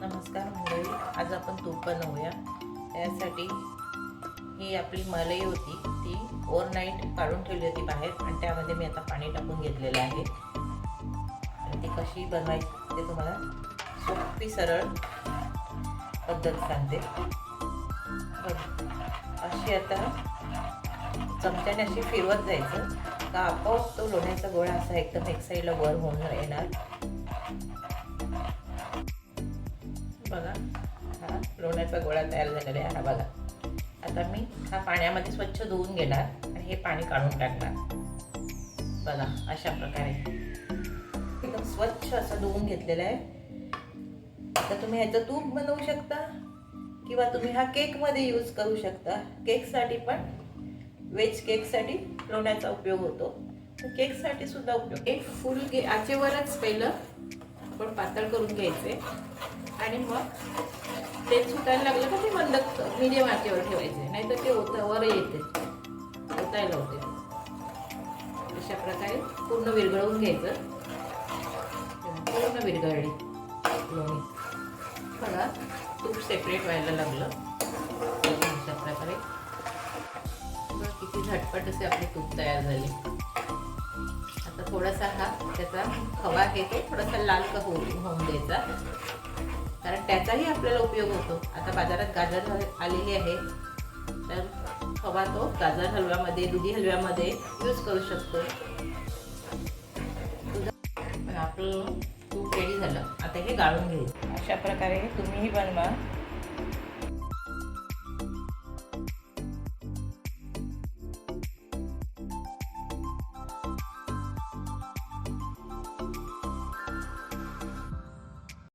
नमस्कार मुंबई आज आपण तूप बनवूया. त्यासाठी ही आपली मलई होती ती ओव्हरनाईट काढून ठेवली होती बाहेर आणि त्यामध्ये मी आता पाणी टाकून घेतलेलं आहे. आणि ती कशी बनवायची ते तुम्हाला सोपी सरळ पद्धत सांगते. अशी आता चमच्याने अशी फिरवत जायचं का आपोआप तो लोण्याचा गोळा असा एकदम एक साईडला वर होऊन येणार. हा लोण्याचा गोळा तयार झालेला आहे हा बघा. आता मी हा पाण्यामध्ये स्वच्छ धुवून घेणार आणि हे पाणी काढून टाकणार. बघा अशा प्रकारे. एकदम स्वच्छ असं धुवून घेतलेलं आहे. आता तुम्ही ह्याचं तूप बनवू शकता किंवा तुम्ही हा केकमध्ये यूज करू शकता. केकसाठी पण वेज केकसाठी लोण्याचा उपयोग होतो. केकसाठी सुद्धा उपयोग. एक फुल गे आचेवरच पहिलं. थोडं पातळ करून घ्यायचे. आणि मग ते सुटायला लागलं का ते मंद मिडियम आचेवर ठेवायचे. नाहीतर ते होतं वर येते. ओतायला होते. अशा प्रकारे पूर्ण विरघळवून घ्यायचं. पूर्ण विरघळली. लोणी. बघा तूप सेपरेट व्हायला लागलं. अशा प्रकारे. किती झटपट असे आपले तूप तयार झाले. थोडासा हा त्याचा खवा आहे तो थोडासा लाल का होऊ होऊन द्यायचा. कारण त्याचाही आपल्याला उपयोग होतो. आता बाजारात गाजर आलेली आहे. तर खवा तो गाजर हलव्यामध्ये दुधी हलव्यामध्ये यूज करू शकतो. आपलं तूप रेडी झालं. आता हे गाळून घ्यायचं अशा प्रकारे तुम्हीही बनवा.